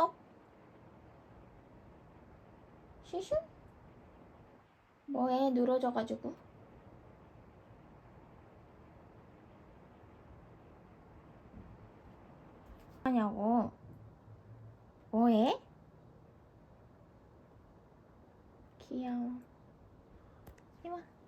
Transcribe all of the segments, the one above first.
꿀떡. 슈슈? 뭐해 늘어져가지고. 하냐고. 뭐해? 귀여워. 이마.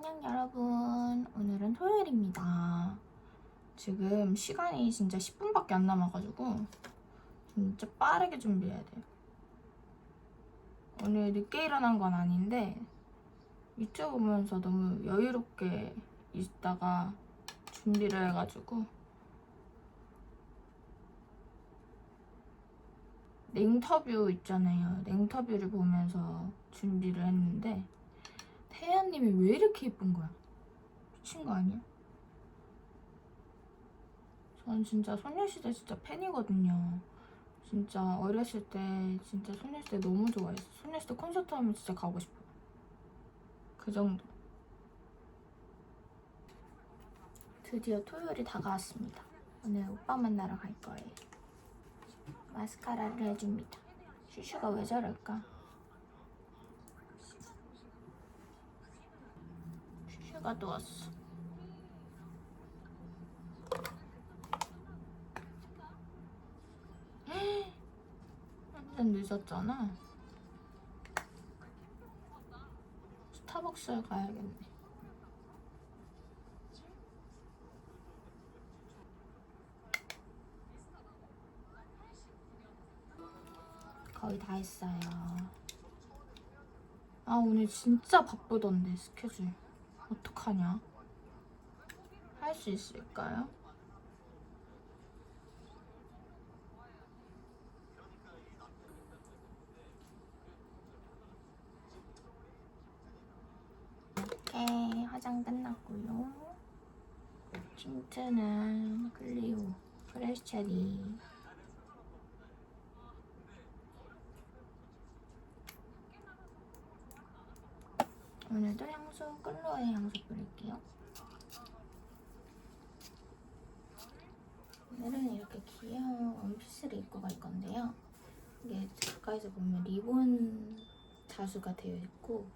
안녕 여러분. 오늘은 토요일입니다. 지금 시간이 진짜 10분밖에 안 남아가지고 진짜 빠르게 준비해야 돼요. 오늘 늦게 일어난 건 아닌데 유튜브 보면서 너무 여유롭게 있다가 준비를 해가지고 냉터뷰 있잖아요. 냉터뷰를 보면서 준비를 했는데 태연님이 왜 이렇게 예쁜 거야? 미친 거 아니야? 전 진짜 소녀시대 진짜 팬이거든요. 진짜 어렸을 때 진짜 소녀시대 너무 좋아했어. 소녀시대 콘서트 하면 진짜 가고 싶어. 그 정도. 드디어 토요일이 다가왔습니다. 오늘 오빠 만나러 갈 거예요. 마스카라를 해줍니다. 슈슈가 왜 저럴까? 슈슈가 또 왔어. 완전 늦었잖아. 스타벅스에 가야겠네. 거의 다 했어요. 아, 오늘 진짜 바쁘던데, 스케줄. 어떡하냐? 할 수 있을까요? 이렇게 화장 끝났고요. 틴트는 클리오 프레시 체리. 오늘도 향수 끌로의 향수 뿌릴게요. 오늘은 이렇게 귀여운 원피스를 입고 갈 건데요. 이게 가까이서 보면 리본 자수가 되어 있고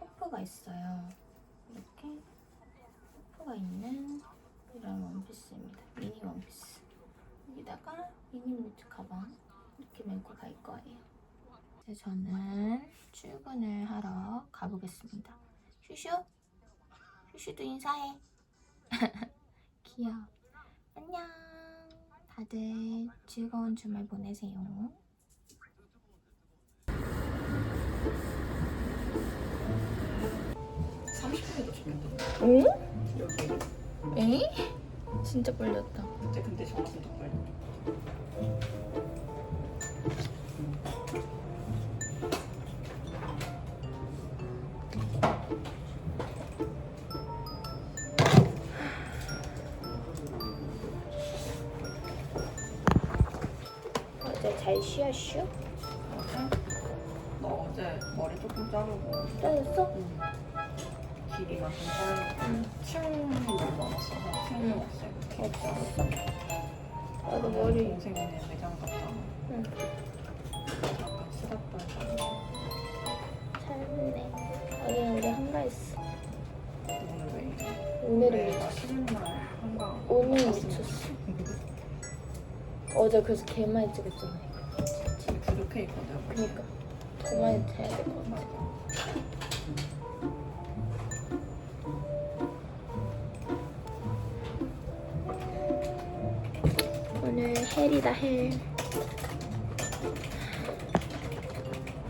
호프가 있어요. 이렇게 호프가 있는 이런 원피스입니다. 미니 원피스. 여기다가 미니 무트 가방 이렇게 메고 갈 거예요. 이제 저는 출근을 하러 가보겠습니다. 슈슈? 슈슈도 인사해. 귀여워. 안녕. 다들 즐거운 주말 보내세요. 오? 에이? 진짜 빨렸다. 그때 근데 저만큼 더 빨리 어제 너 어제 머리 조금 자르고 잘했어? 응. 길이가 좀 너무 많았어서 층이 응. 없애고 없어. 나도 머리. 동생네 매장 갔다가 응. 약간 수다발 잘했네. 나는 우리 한가했어. 오늘 왜 이래? 오늘은 미쳤어. 쉬는 날 한가 오늘 갔으면 미쳤어. 어제 그래서 개 많이 찍었잖아. 지 금 부족해 있거든 그니까 더 많이 해야 될 것 같아. 오늘 헬이다 헬.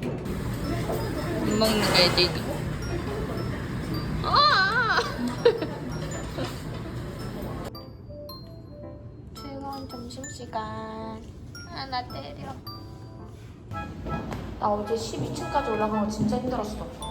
못 먹는 거 애들이. 아! 즐거운 점심시간. 아, 나 때려. 나 어제 12층까지 올라간 거 진짜 힘들었어.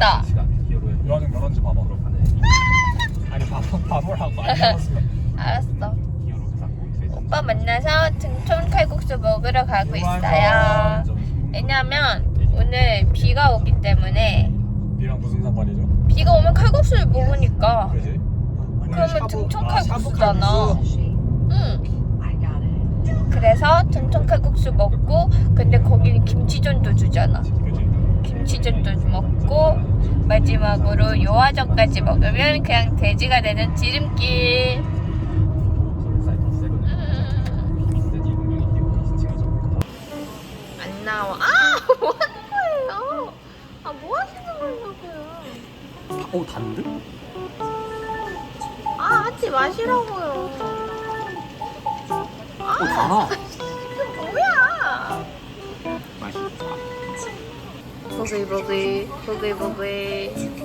되겠다. 요한은 열한지 봐봐. 아니 안 해봤으면. 알았어. 오빠 만나서 등촌 칼국수 먹으러 가고 있어요. 왜냐면 오늘 비가 오기 때문에 이랑 무슨 상관이죠? 비가 오면 칼국수를 먹으니까 그지? 그러면 등촌 칼국수잖아. 응. 그래서 등촌 칼국수 먹고 근데 거기는 김치전도 주잖아. 그지? 김치전도 먹고 마지막으로 요화전까지 먹으면 그냥 돼지가 되는 지름길. 음. 안 나와. 아, 뭐 하는 거예요? 아, 뭐 하시는 거냐고요? 오 단데? 아, 하지 마시라고요. 오 달아. 이게 뭐야? 맛있다. 보글보글, 보글보글.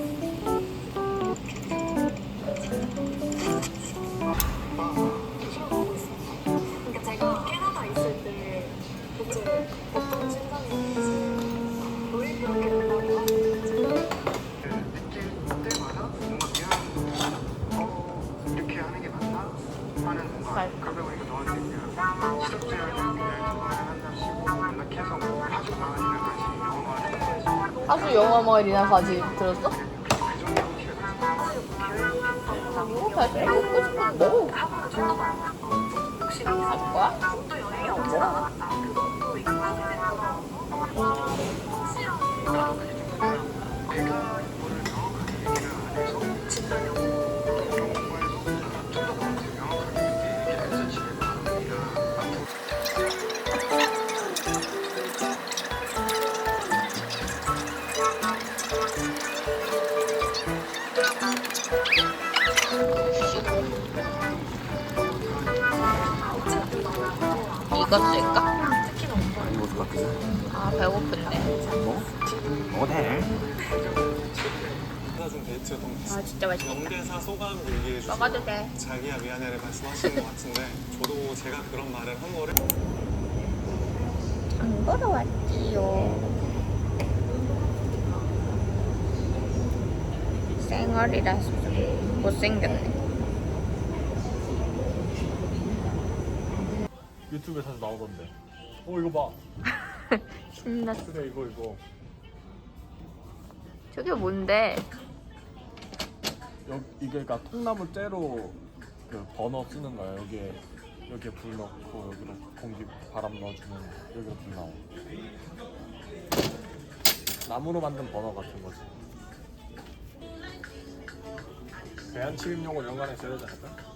마을이나 가지 들었어? 이거 다시 먹고 싶은데. 혹시 할 거야? 또여 오빠 이거 좋아 그지? 아, 배고픈데. 뭐? 돼. 하나 좀 데이트 동 아, 진짜 맛있겠다. 명대사 소감 얘기해 주세요. 먹어도 돼. 자기야 미안해를 말씀하시는 것 같은데 저도 제가 그런 말을 한 거를 안 걸어왔지요. 생얼이라서 좀 못생겼네. 유튜브에 자주 나오던데. 어 이거 봐. 신났어. 그래 이거 이거. 저게 뭔데? 여 이게 그러니까 통나무 째로 그 버너 쓰는 거야. 여기에 여기에 불 넣고 여기로 공기 바람 넣어주면 여기로 불 나와. 나무로 만든 버너 같은 거지. 대한 침입용으로 연관해 써야 되까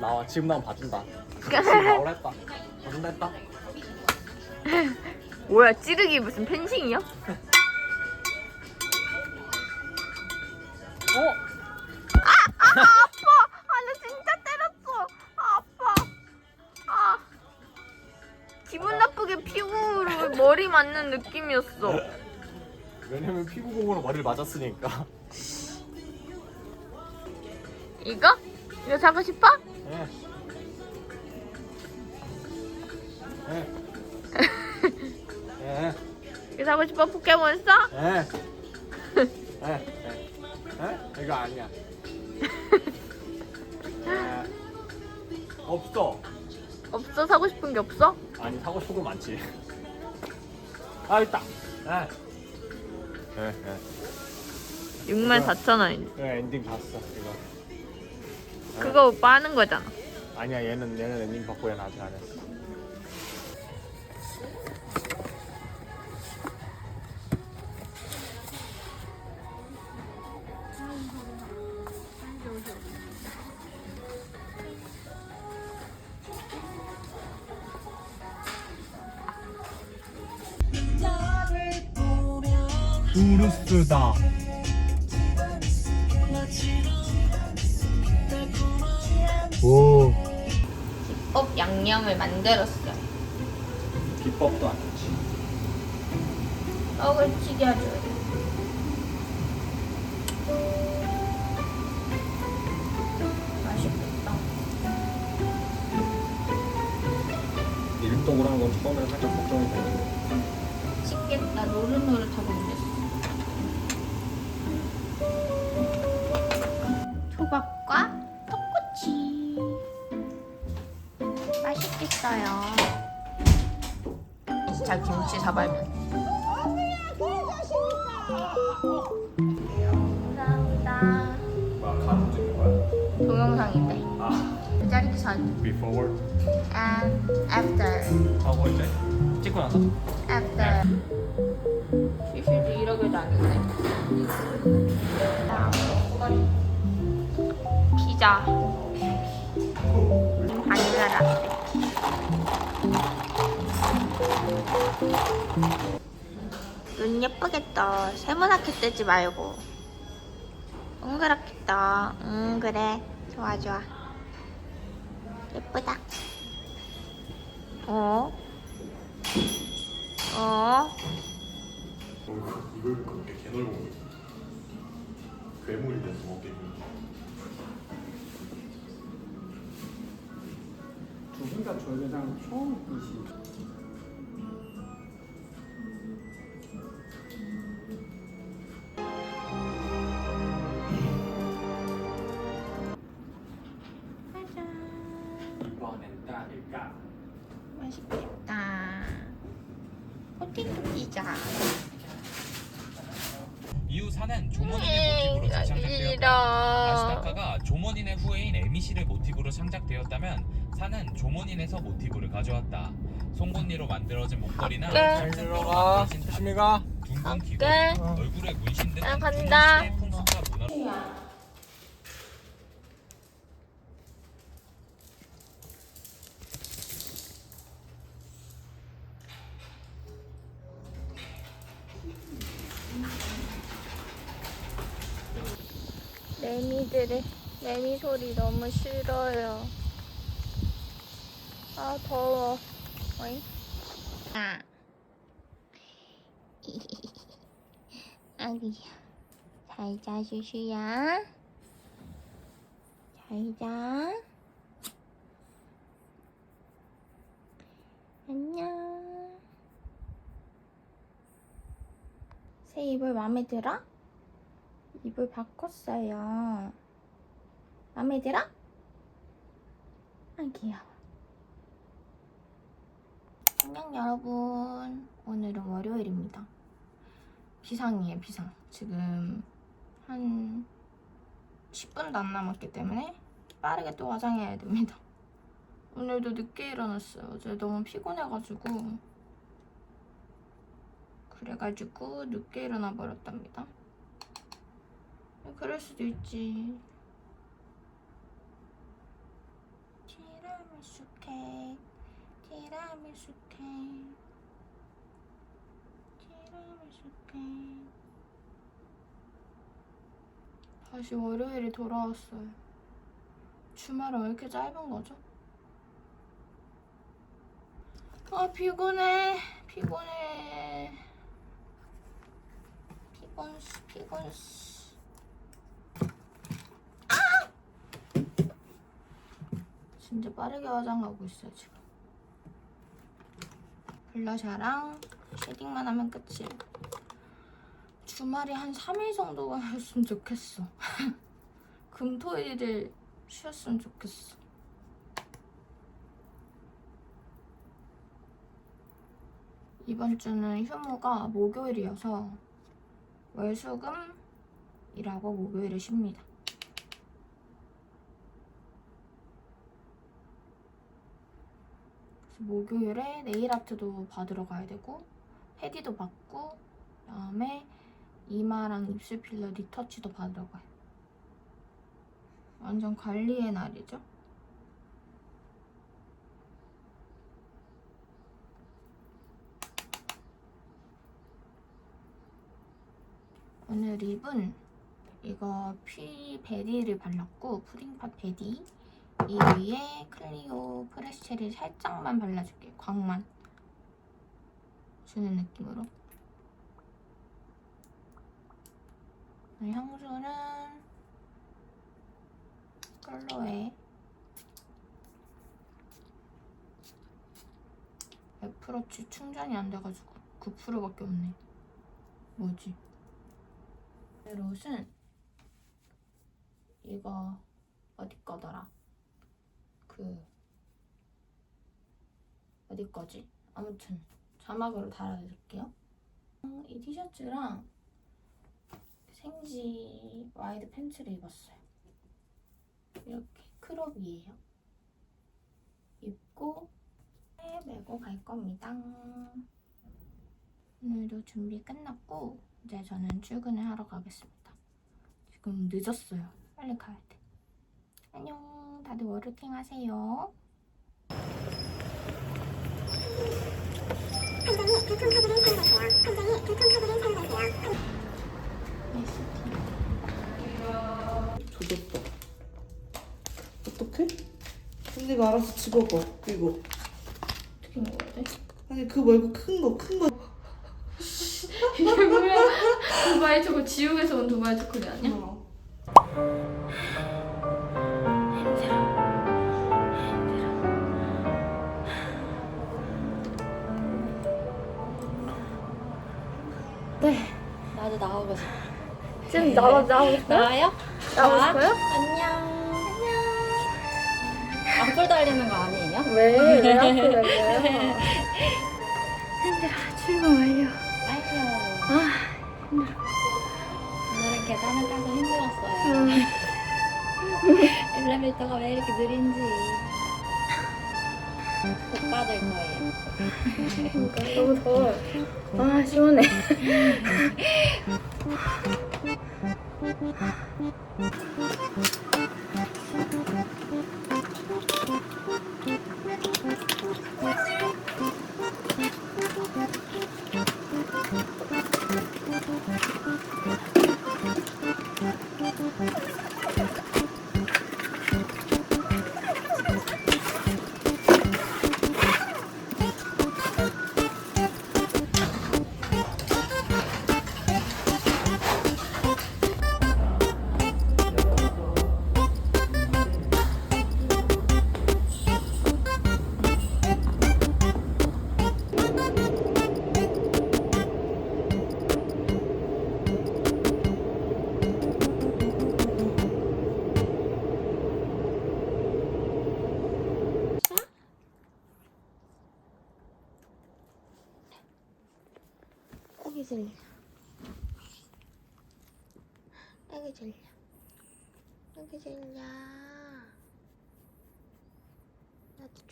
나와 지금 나면 봐준다. 지금 나오라 했다. 봐준다 했다. 뭐야, 찌르기 무슨 펜싱이야? 어? 아, 나 진짜 때렸어. 아, 아파. 아. 기분 나쁘게 피부로 머리 맞는 느낌이었어. 왜냐면 피부공으로 머리를 맞았으니까. 이거? 이거 사고 싶어? 예. 예. 예. 이거 사고 싶어? 포켓몬스터? 예. 예. 예. 예? 이거 아니야. 예. 없어. 없어? 사고 싶은 게 없어? 아니 사고 싶은 거 많지. 아 있다. 예. 예. 예. 64,000원인데. 이거 엔딩 봤어 이거. 그거 오빠 하는 거잖아. 아니야 얘는 얘는 엔딩 받고 얘는 아직 안 했어. 오. 업 양념을 만들었어. 비법도 아니지. 떡을 튀겨줘요. 맛있겠다. 일동으로 한건 처음에 살짝 걱정이 되는데. 맛있겠다. 노릇노릇하고 동영상인데. 아 짤son before and after. 하고 이제 찍고 나서 after. 이러게도 안 되네. 피자. 바닐라 라떼. 눈 예쁘겠다. 세모나게 뜨지 말고. 동그랗겠다. 응, 그래. 좋아, 좋아. 예쁘다. 어? 어? 이걸 그렇게 개놀고 괴물이 돼서 먹겠니? 두분다 저희랑 처음 이시 되었다면 산은 조머니네에서 모티브를 가져왔다. 송곳니로 만들어진 목걸이나 만들어진 조심히 가 둥근 갈게. 귀걸이, 얼굴에 문신 등나 간다. 중국 시대의 풍습과 문화 매미들의 매미 소리 너무 싫어요. 아 더워. 어이? 아. 아기야. 잘자 슈슈야. 잘자. 안녕. 새 이불 마음에 들어? 이불 바꿨어요. 마음에 들어? 아 귀여워. 안녕 여러분. 오늘은 월요일입니다. 비상이에요 비상. 지금 한 10분도 안 남았기 때문에 빠르게 또 화장해야 됩니다. 오늘도 늦게 일어났어요. 어제 너무 피곤해가지고 그래가지고 늦게 일어나 버렸답니다. 그럴 수도 있지. 티라미수 케이크, 티라미수 다시 월요일이 돌아왔어요. 주말은 왜 이렇게 짧은 거죠? 아 피곤해, 피곤해, 피곤스, 피곤스. 진짜 빠르게 화장하고 있어요 지금 블러셔랑 쉐딩만 하면 끝이에요. 주말이 한 3일 정도가 했으면 좋겠어. 금토일을 쉬었으면 좋겠어. 이번 주는 휴무가 목요일이어서 월수금이라고 목요일에 쉽니다 그래서 목요일에 네일 아트도 받으러 가야 되고 헤디도 받고 그다음에 이마랑 입술 필러 리터치도 받으러 가요. 완전 관리의 날이죠. 오늘 립은 이거 피 베리를 발랐고 푸딩팟 베리 이 위에 클리오 프레쉬 체리 살짝만 발라줄게요. 광만 주는 느낌으로. 이 향수는 컬러에 애플워치 충전이 안 돼가지고 9%밖에 없네. 뭐지? 롯은 이거 어디 거더라? 그 어디 거지? 아무튼 자막으로 달아드릴게요. 음, 이 티셔츠랑 생지 와이드 팬츠를 입었어요. 이렇게 크롭이에요. 입고 메고 갈 겁니다. 오늘도 준비 끝났고 이제 저는 출근을 하러 가겠습니다. 지금 늦었어요. 빨리 가야 돼. 안녕. 다들 워르팅 하세요. 조졌다. 어떡해? 언니가 알아서 집어봐, 이거. 어떻게 먹어야 돼? 아니, 그거 말고 큰 거, 큰 거. 이게 뭐야? 두바이 초코 지옥에서 온 두바이 초콜릿 아니야? 어. 지금 나와 나오고 싶어요? 나와요? 나오고 나? 싶어요? 안녕. 악플 달리는 거 아니에요? 왜? 왜 앞을 내려요? 힘들어. 출근 완료. 아이고. 아, 오늘은 계단을 타서 힘들었어요. 음. 엘리베이터가 왜 이렇게 느린지. 복 받을 거예요. 그러니까 너무 더워요. 아, 시원해. Thank you.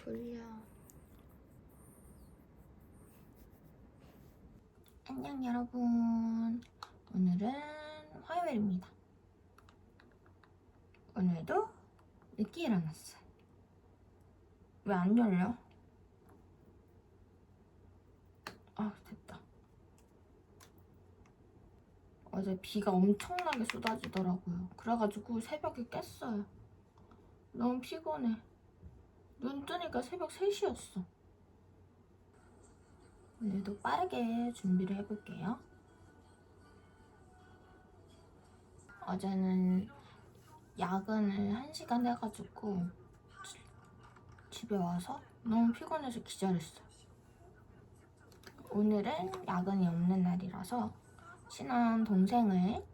졸려. 안녕 여러분. 오늘은 화요일입니다. 오늘도 늦게 일어났어요. 왜 안 열려? 아 됐다. 어제 비가 엄청나게 쏟아지더라고요. 그래가지고 새벽에 깼어요. 너무 피곤해. 눈 뜨니까 새벽 3시였어. 오늘도 빠르게 준비를 해볼게요. 어제는 야근을 1시간 해가지고 지- 집에 와서 너무 피곤해서 기절했어요. 오늘은 야근이 없는 날이라서 친한 동생을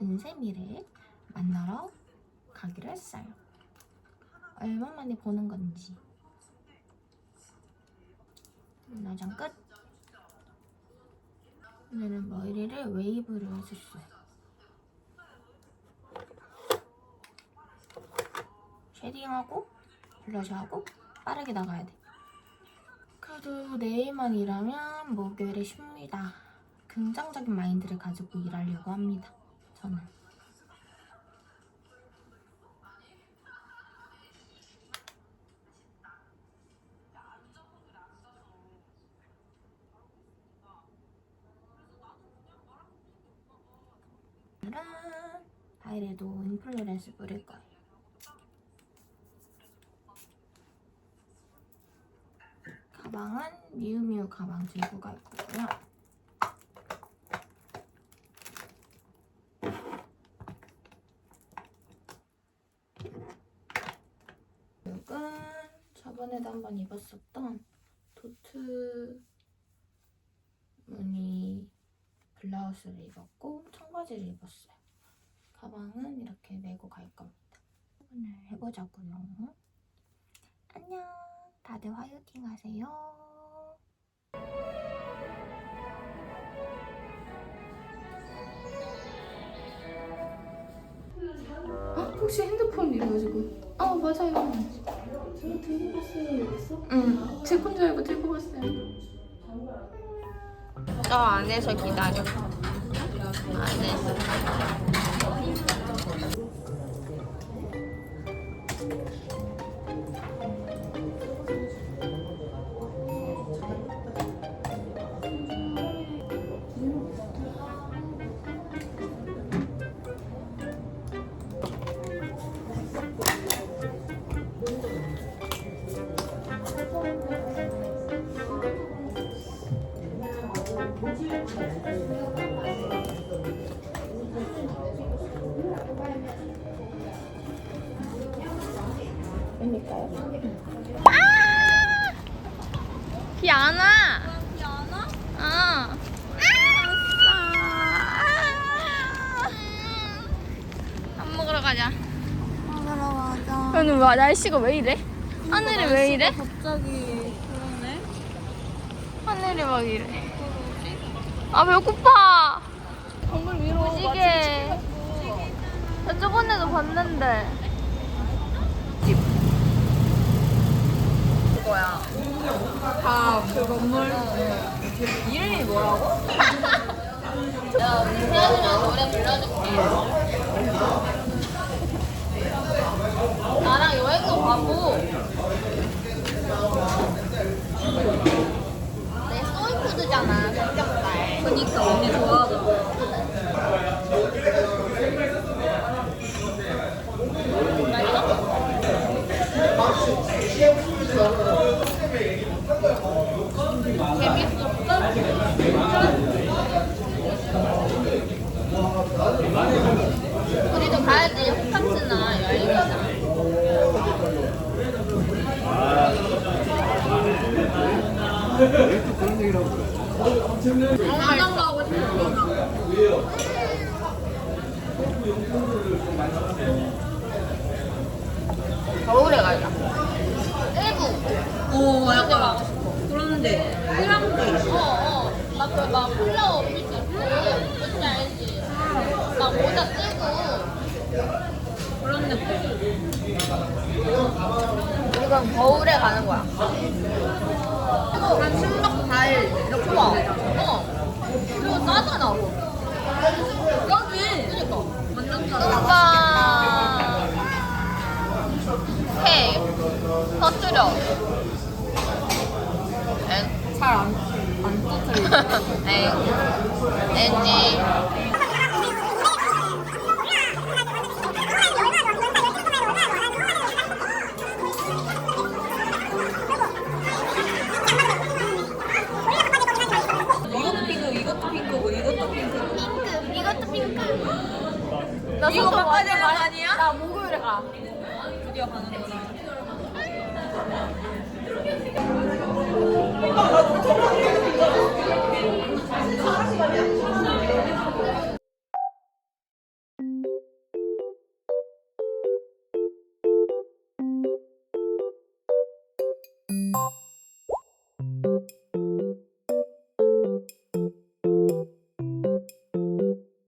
은세미를 만나러 가기로 했어요. 얼마 만에 보는 건지. 나장 끝. 오늘은 머리를 웨이브를 해줬어요. 쉐딩하고 블러셔하고 빠르게 나가야 돼. 그래도 내일만 일하면 목요일에 쉽니다. 긍정적인 마인드를 가지고 일하려고 합니다. 저는. 오늘은 바이레도 인플루렌스 뿌릴 거예요. 가방은 미우미우 가방 들고 갈 거고요. 이건 저번에도 한번 입었었던 도트 무늬 블라우스를 입었고 청바지를 입었어요. 가방은 이렇게 메고 갈 겁니다. 오늘 해보자고요. 안녕. 다들 화이팅 하세요. 아, 혹시 핸드폰 이래가지고. 아, 맞아요. 제가 들고 갔어요. 응. 제 건줄 알고 들고 갔어요. 저 안에서 기다려. 안에서 비 안 와. 비안 와? 어. 밥 먹으러 가자. 먹으러 가자. 오늘 와 날씨가 왜 이래? 하늘이 왜 이래? 갑자기 그러네. 하늘이 막 이래. 아 배고파. 건물 위로 무지개. 나 저번에도 봤는데. 그거야. 다그 건물 이름이 뭐라고? 야, 헤어지면 노래 불러줄게. 나랑 여행도 가고. 내 소울푸드잖아, 삼겹살. 그니까 언니 좋아하잖아. 우리도 가야지, 호캉스나 여행이나. 가장 가고 싶어. 겨울에 가자. 일부. 어, 약간 가고 싶어. 그런데 휴양지. 어, 어. 막그막 플라워 필수 있고, 뭔지 알지? 막 모자 쓰고. 그런 느낌. 이건 겨울에 가는 거야. 한 10박 4일 이렇게 좋아. 가면 되잖아. 어. 그리고 싸잖아. 여기. 그니까. 완전 싸. 뚜까. 해. 터뜨려. 엔. 잘안 안 터뜨리고. 엥. 엔지.